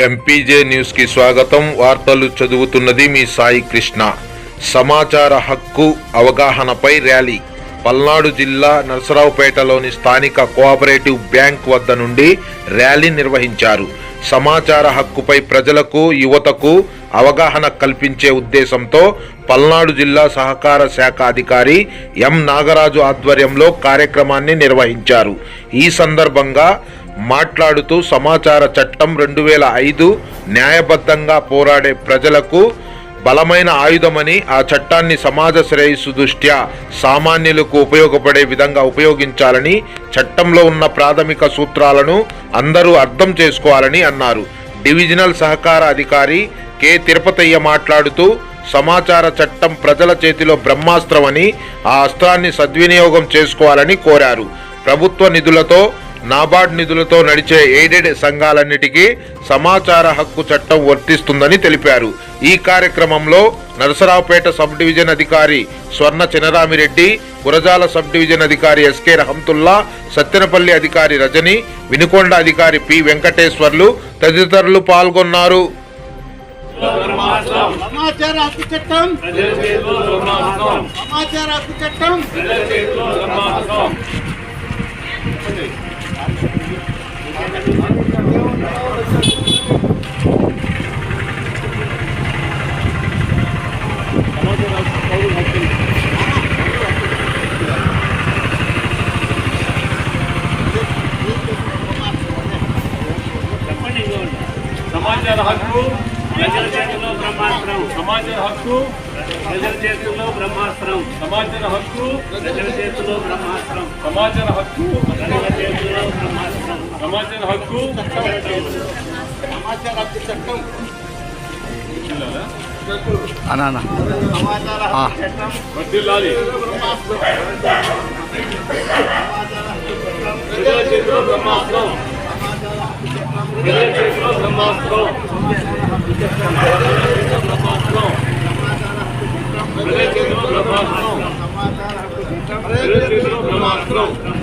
MPJ న్యూస్కి స్వాగతం. వార్తలు చదువుతున్నది మీ సాయి కృష్ణ. సమాచార హక్కు అవగాహనపై ర్యాలీ. పల్నాడు జిల్లా నరసరావుపేటలోని స్థానిక కోఆపరేటివ్ బ్యాంక్ వద్ద నుండి ర్యాలీ నిర్వహించారు. సమాచార హక్కుపై ప్రజలకు యువతకు అవగాహన కల్పించే ఉద్దేశంతో పల్నాడు జిల్లా సహకార శాఖ అధికారి ఎం నాగరాజు ఆధ్వర్యంలో కార్యక్రమాన్ని నిర్వహించారు. ఈ సందర్భంగా మాట్లాడుతూ సమాచార చట్టం రెండు వేల ఐదు న్యాయబద్ధంగా పోరాడే ప్రజలకు బలమైన ఆయుధమని ఆ చట్టాన్ని సమాజ శ్రేయస్సు దృష్ట్యా సామాన్యులకు ఉపయోగపడే విధంగా ఉపయోగించాలని చట్టంలో ఉన్న ప్రాథమిక సూత్రాలను అందరూ అర్థం చేసుకోవాలని అన్నారు. డివిజనల్ సహకార అధికారి కె. తిరుపతయ్య మాట్లాడుతూ సమాచార చట్టం ప్రజల చేతిలో బ్రహ్మాస్త్రమని ఆ అస్త్రాన్ని సద్వినియోగం చేసుకోవాలని కోరారు. ప్రభుత్వ నిధులతో నాబార్డ్ నిధులతో నడిచే ఎయిడెడ్ సంఘాలన్నిటికీ సమాచార హక్కు చట్టం వర్తిస్తుందని తెలిపారు. ఈ కార్యక్రమంలో నరసరావుపేట సబ్ డివిజన్ అధికారి స్వర్ణ చినరామిరెడ్డి గురజాల సబ్ డివిజన్ అధికారి ఎస్కే రహంతుల్లా సత్తెనపల్లి అధికారి రజని వినుకొండ అధికారి పి వెంకటేశ్వర్లు తదితరులు పాల్గొన్నారు. సమాచార హక్కు చట్టం. సమాచార హక్కు చట్టం. సమాచార హక్కు ప్రజల చేతుల్లో బ్రహ్మాస్త్రం సమాచార హక్కు ప్రజల చేతుల్లో బ్రహ్మాస్త్రం సమాచార హక్కు ప్రజల చేతుల్లో బ్రహ్మాస్త్రం సమాచార హక్కు ప్రజల చేతుల్లో బ్రహ్మాస్త్రం సమాచార హక్కు సమాచార హక్కు చట్టం అనా వర్దిల్లాలి ప్రజల చేతిలో బ్రహ్మాస్త్రం సంవత్సరం సంవత్సరం సంవత్సరం